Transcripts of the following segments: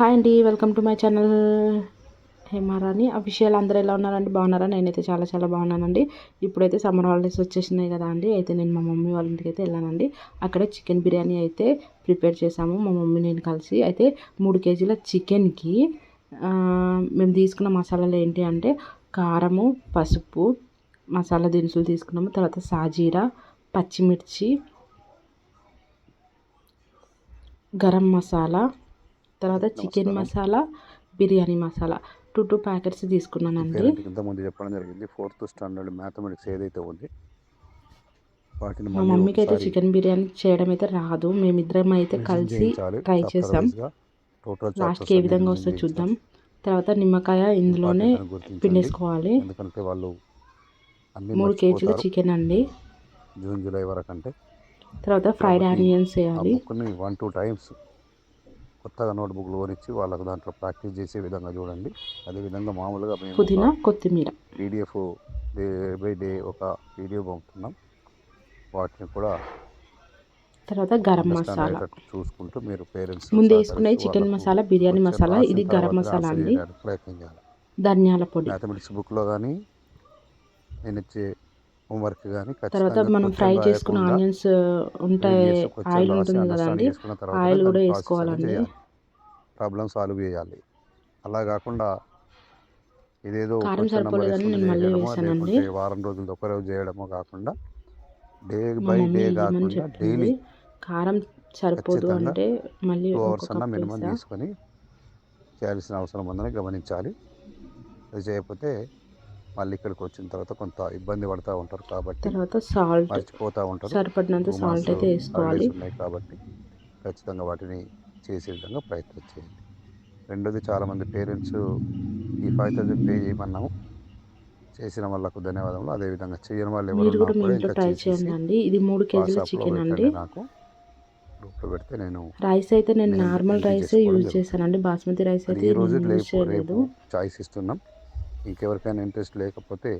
Hi అండి welcome to my channel. Hemarani official అందరూ ఎలా ఉన్నారండి? బాగున్నారా? నేనైతే చాలా చాలా బాగున్నానండి. ఇప్పుడైతే సమ్మర్ హాలిడేస్ వచ్చేసినాయి కదా అండి. అయితే నేను మా మమ్మీ వాళ్ళ ఇంటికి అయితే వెళ్ళానండి. అక్కడ చికెన్ బిర్యానీ అయితే ప్రిపేర్ చేసాము మా మమ్మీ నేను కలిసి అయితే మూడు కేజీల చికెన్కి మేము తీసుకున్న మసాలాలు ఏంటి అంటే కారము పసుపు మసాలా దినుసులు తీసుకున్నాము. తర్వాత సాజీరా పచ్చిమిర్చి గరం మసాలా తర్వాత chicken masala biryani masala. Two two packets తీసుకున్నానండి. ఇంతకుముందు చెప్పడం జరిగింది. ఫోర్త్ స్టాండర్డ్ మ్యాథమెటిక్స్ ఏదైతే ఉంది మా మమ్మీకి అయితే చికెన్ బిర్యానీ చేయడం అయితే రాదు. మేమిద్దరం అయితే కలిసి. ట్రై చేసాం. లాస్ట్కి ఏ విధంగా వస్తుందో చేయించాలి. చూద్దాం. తర్వాత నిమ్మకాయ ఇందులోనే. పిండేసుకోవాలి. ఎందుకంటే వాళ్ళు మూడు కేజీల. చికెన్ అండి. జూన్ జూలై వరకు అంటే తర్వాత ఫ్రైడ్ ఆనియన్స్ వేయాలి. వన్ టూ టైమ్స్ కొత్తగా నోట్ బుక్లు కొనిచ్చి వాళ్ళకు దాంట్లో ప్రాక్టీస్ చేసే విధంగా చూడండి. అదేవిధంగా మామూలుగా మేము పుదీనా కొత్తిమీర. పీడిఎఫ్ డే బై డే ఒక పీడిఎఫ్ పంపుతున్నాం. వాటిని కూడా తర్వాత గరం మసాలా. చూసుకుంటూ మీరు పేరెంట్స్ ముందు వేసుకునే చికెన్ మసాలా బిర్యానీ మసాలా ఇది గరం మసాలా అండి. ప్రయత్నం చేయాలి. ధనియాల పొడి. మ్యాథమెటిక్స్ బుక్లో కానీ నేను ఇచ్చే హోంవర్క్ కానీ తర్వాత మనం ఫ్రై చేసుకున్న ఆనియన్స్ ఉంటాయి ఆయిల్ ఉంటుంది కదండి ఆయిల్ కూడా వేసుకోవాలండి. ప్రాబ్లమ్ సాల్వ్ చేయాలి. అలా కాకుండా ఇదేదో కారం సరిపోలేదని నేను మళ్ళీ వేసానండి. వారం రోజులు ఒక రోజు చేయడమో కాకుండా డే బై డే కాకుండా డైలీ కారం సరిపోదు అంటే మళ్ళీ టూ ఒక అవర్స్ అన్న మినిమం తీసుకొని చేయాల్సిన అవసరం ఉందని గమనించాలి. అది చేయకపోతే మళ్ళీ ఇక్కడికి వచ్చిన తర్వాత కొంత ఇబ్బంది పడుతూ ఉంటారు కాబట్టి తర్వాత సాల్ట్ మర్చిపోతూ ఉంటారు. సరిపడినంత సాల్ట్ అయితే వేసుకోవాలి. ఉన్నాయి కాబట్టి ఖచ్చితంగా వాటిని చేసే విధంగా ప్రయత్నం చేయండి. రెండోది చాలామంది పేరెంట్స్ ఈ ఫైవ్ థౌజండ్ పే చేయమన్నాము. చేసిన వాళ్ళకు ధన్యవాదములు. అదేవిధంగా చేయని వాళ్ళు ఎవరు కూడా మీ ఇంట్లో ట్రై చేయండి అండి ఇది మూడు కేజీల చికెన్ అండి. నాకు. గ్రూప్లో పెడితే నేను రైస్ అయితే నేను నార్మల్ రైసే యూజ్. చేశానండి. బాస్మతి రైస్ అయితే ఈ రోజు చాయిస్ ఇస్తున్నాం. ఇంకెవరికైనా ఇంట్రెస్ట్ లేకపోతే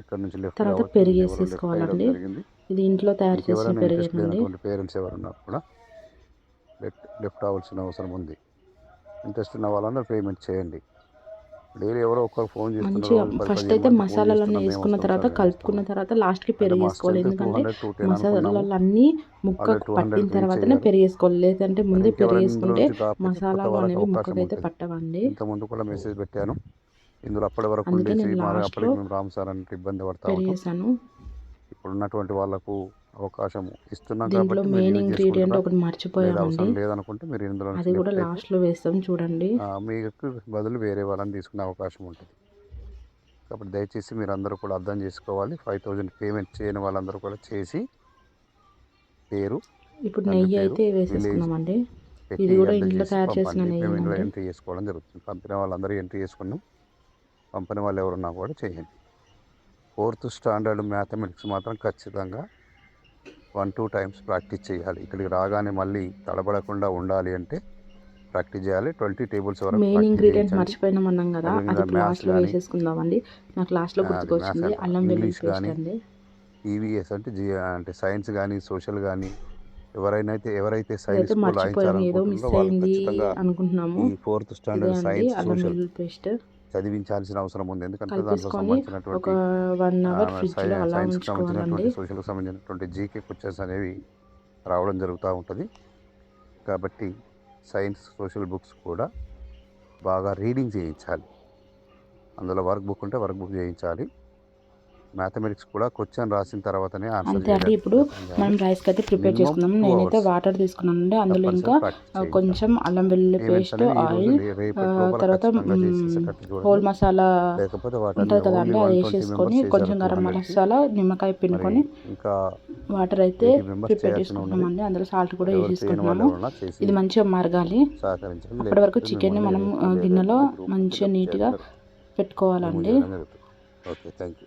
ఇక్కడ నుంచి లెఫ్ట్ తర్వాత పెరుగు వేసేసుకోవాలండి. ఇది ఇంట్లో తయారు చేసిన పెరిగేనండి పేరెంట్స్ ఎవరున్నారు కూడా లెఫ్ట్ లెఫ్ట్ అవ్వాల్సిన అవసరం ఉంది. ఇంట్రెస్ట్ ఉన్న వాళ్ళందరూ పేమెంట్ చేయండి. డైలీ ఎవరో ఒకరు ఫోన్ మంచిగా ఫస్ట్ అయితే మసాలాలన్నీ వేసుకున్న తర్వాత కలుపుకున్న తర్వాత లాస్ట్కి పెరుగు వేసుకోవాలి ఎందుకంటే మసాలాలన్నీ ముక్కకు పట్టిన తర్వాతనే పెరుగు వేసుకోవాలి లేదంటే ముందే పెరుగు వేసుకుంటే మసాలాలు అనేవి ముక్కకైతే పట్టవండి. ఇంత ముందు కూడా మెసేజ్ పెట్టాను. ఇందులో అప్పటి వరకు ఉండేసి మరి అప్పటికి మేము రామ్ సార్ అంటే ఇబ్బంది పడతా ఉంటాం. ఇప్పుడు ఉన్నటువంటి వాళ్ళకు అవకాశం ఇస్తున్నాం కాబట్టి మెయిన్ ఇంగ్రీడియంట్? ఒకటి మర్చిపోయామండి. లేదనుకుంటే మీరు ఇందులో అది కూడా లాస్ట్లో వేస్తాం చూడండి. మీకు బదులు వేరే వాళ్ళని తీసుకునే అవకాశం ఉంటుంది. కాబట్టి దయచేసి మీరు అందరూ కూడా అర్థం చేసుకోవాలి. ఫైవ్ థౌజండ్ పేమెంట్ చేయని వాళ్ళందరూ కూడా చేసి పేరు ఇప్పుడు నెయ్యి అయితే వేసేసుకున్నామండి ఇది కూడా ఇంట్లో తయారు చేసిన. నెయ్యి. ఎంట్రీ చేసుకోవడం జరుగుతుంది. పంపిన వాళ్ళందరూ ఎంట్రీ చేసుకున్నాం. పంపిన వాళ్ళు ఎవరున్నా కూడా చేయండి. ఫోర్త్ స్టాండర్డ్ మ్యాథమెటిక్స్ మాత్రం ఖచ్చితంగా వన్ టూ టైమ్స్ ప్రాక్టీస్ చేయాలి. ఇక్కడికి రాగానే మళ్ళీ తడబడకుండా ఉండాలి అంటే ప్రాక్టీస్ చేయాలి. ట్వంటీ టేబుల్స్ వరకు మెయిన్ ఇంగ్రీడియంట్. మర్చిపోయినాం అన్నాం కదా అది లాస్ట్లో కానీ, వేసేసుకుందామండి. నాకు అది గుర్తుకొచ్చింది అల్లం వెల్లుల్లి పేస్ట్ కానీ, అండి. ఈవీఎస్ అంటే జి అంటే సైన్స్ కానీ సోషల్ కానీ ఎవరైనా అయితే ఎవరైతే సైన్స్ మర్చిపోయాం ఏదో మిస్ అయింది ఖచ్చితంగా అనుకుంటున్నాము. ఈ fourth standard science social paste. చదివించాల్సిన అవసరం ఉంది. ఎందుకంటే దాంట్లో సంబంధించినటువంటి సైన్స్కి సంబంధించినటువంటి సోషల్కి సంబంధించినటువంటి జీకే క్వశ్చన్స్ అనేవి రావడం జరుగుతూ ఉంటుంది. కాబట్టి సైన్స్ సోషల్ బుక్స్ కూడా బాగా రీడింగ్ చేయించాలి. అందులో వర్క్ బుక్ ఉంటే వర్క్ బుక్ చేయించాలి. మ్యాథమెటిక్స్ కూడా క్వశ్చన్ రాసిన తర్వాతనే అంతే అండి. ఇప్పుడు మనం రైస్కి అయితే ప్రిపేర్ చేసుకున్నాము నేనైతే. వాటర్ తీసుకున్నానండి. అందులో ఇంకా కొంచెం అల్లం వెల్లుల్లి పేస్ట్ ఆయిల్ తర్వాత హోల్ మసాలా ఉంటుంది కదండి అది వేసేసుకొని కొంచెం గరం మసాలా నిమ్మకాయ పిండుకొని ఇంకా వాటర్ అయితే 80 members ప్రిపేర్ చేసుకుంటున్నామండి అందులో సాల్ట్ కూడా వేసేసుకుంటున్నాము. ఇది మంచిగా మరగాలి. అప్పటి వరకు చికెన్ని మనం, గిన్నెలో మంచిగా నీట్గా చేయాలి. పెట్టుకోవాలండి. ఓకే థ్యాంక్ యూ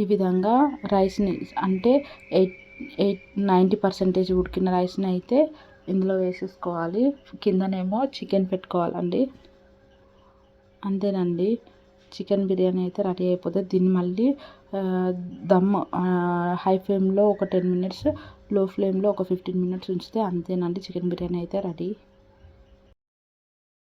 ఈ విధంగా రైస్ని అంటే ఎయిట్ ఎయిట్ నైంటీ పర్సెంటేజ్ ఉడికిన రైస్ని అయితే ఇందులో వేసేసుకోవాలి. కిందనేమో చికెన్ పెట్టుకోవాలండి. అంతేనండి. చికెన్ బిర్యానీ అయితే రెడీ అయిపోతుంది దీన్ని మళ్ళీ దమ్ హై ఫ్లేమ్లో ఒక టెన్ మినిట్స్లో ఫ్లేమ్లో ఒక ఫిఫ్టీన్ మినిట్స్ ఉంచితే అంతేనండి. చికెన్ బిర్యానీ అయితే రెడీ.